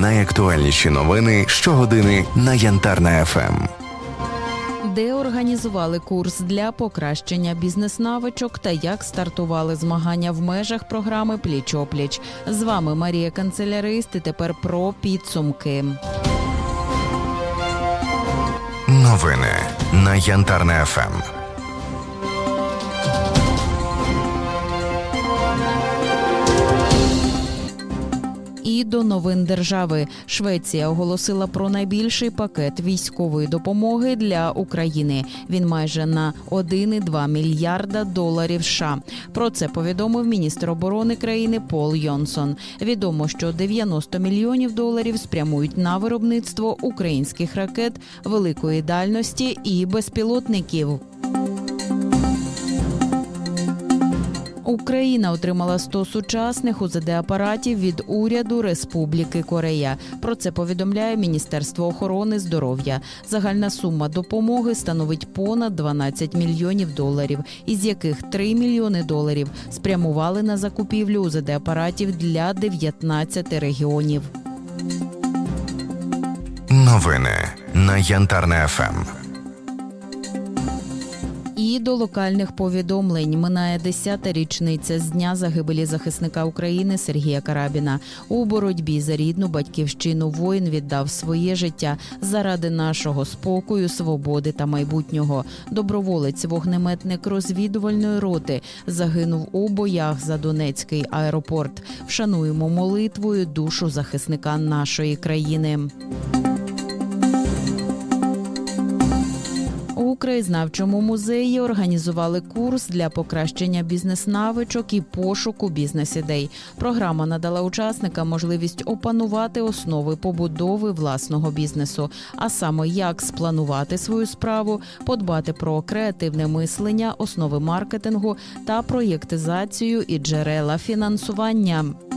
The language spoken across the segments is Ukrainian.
Найактуальніші новини щогодини на Янтарна ем. ФМ. де організували курс для покращення бізнес-навичок та як стартували змагання в межах програми Пліч-опліч. З вами Марія Канцелярист. І тепер про підсумки. Новини на Янтарна ФМ. До новин держави Швеція оголосила про найбільший пакет військової допомоги для України. Він майже на 1,2 мільярда доларів. США. Про це повідомив міністр оборони країни Пол Йонсон. Відомо, що 90 мільйонів доларів спрямують на виробництво українських ракет великої дальності і безпілотників. Україна отримала 100 сучасних УЗД апаратів від уряду Республіки Корея. Про це повідомляє Міністерство охорони здоров'я. Загальна сума допомоги становить понад 12 мільйонів доларів, із яких 3 мільйони доларів спрямували на закупівлю УЗД апаратів для 19 регіонів. Новини на Янтарна ФМ. До локальних повідомлень минає 10-та річниця з дня загибелі захисника України Сергія Карабіна. У боротьбі за рідну батьківщину воїн віддав своє життя заради нашого спокою, свободи та майбутнього. Доброволець, вогнеметник розвідувальної роти, загинув у боях за Донецький аеропорт. Вшануємо молитвою душу захисника нашої країни. Краєзнавчому музеї організували курс для покращення бізнес-навичок і пошуку бізнес-ідей. Програма надала учасникам можливість опанувати основи побудови власного бізнесу, а саме як спланувати свою справу, подбати про креативне мислення, основи маркетингу та проєктизацію і джерела фінансування.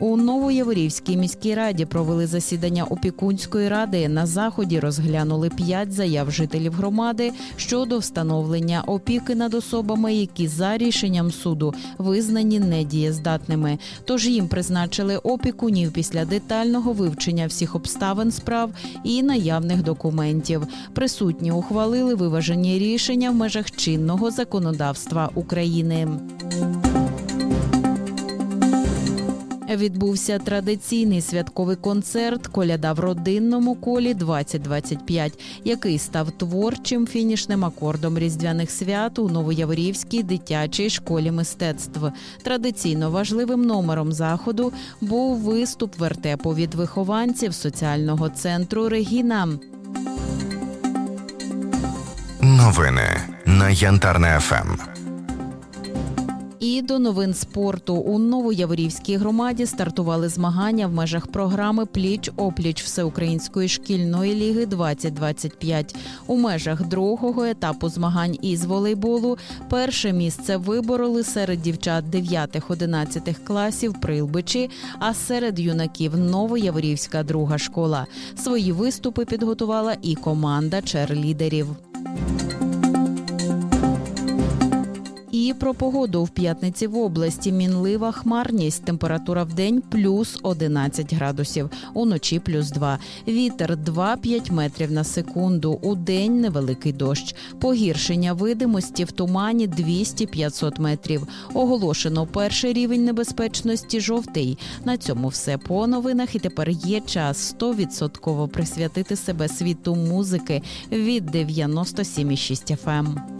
У Новояворівській міській раді провели засідання опікунської ради. На заході розглянули п'ять заяв жителів громади щодо встановлення опіки над особами, які за рішенням суду визнані недієздатними. Тож їм призначили опікунів після детального вивчення всіх обставин справ і наявних документів. Присутні ухвалили виважені рішення в межах чинного законодавства України. Відбувся традиційний святковий концерт Коляда в родинному колі 2025, який став творчим фінішним акордом різдвяних свят у Новояворівській дитячій школі мистецтв. Традиційно важливим номером заходу був виступ вертепу від вихованців соціального центру Регіна. Новини на Янтарна ФМ. І до новин спорту у Новояворівській громаді стартували змагання в межах програми Пліч опліч всеукраїнської шкільної ліги 2025 У межах другого етапу змагань із волейболу перше місце вибороли серед дівчат 9-11 класів Прилбичі, а серед юнаків Новояворівська друга школа. Свої виступи підготувала і команда черлідерів. І про погоду в п'ятниці в області мінлива хмарність. Температура в день плюс 11 градусів, уночі плюс 2. Вітер 2-5 метрів на секунду. У день невеликий дощ. Погіршення видимості в тумані 200-500 метрів. Оголошено перший рівень небезпечності жовтий. На цьому все по новинах. І тепер є час 100% присвятити себе світу музики від 97,6 FM.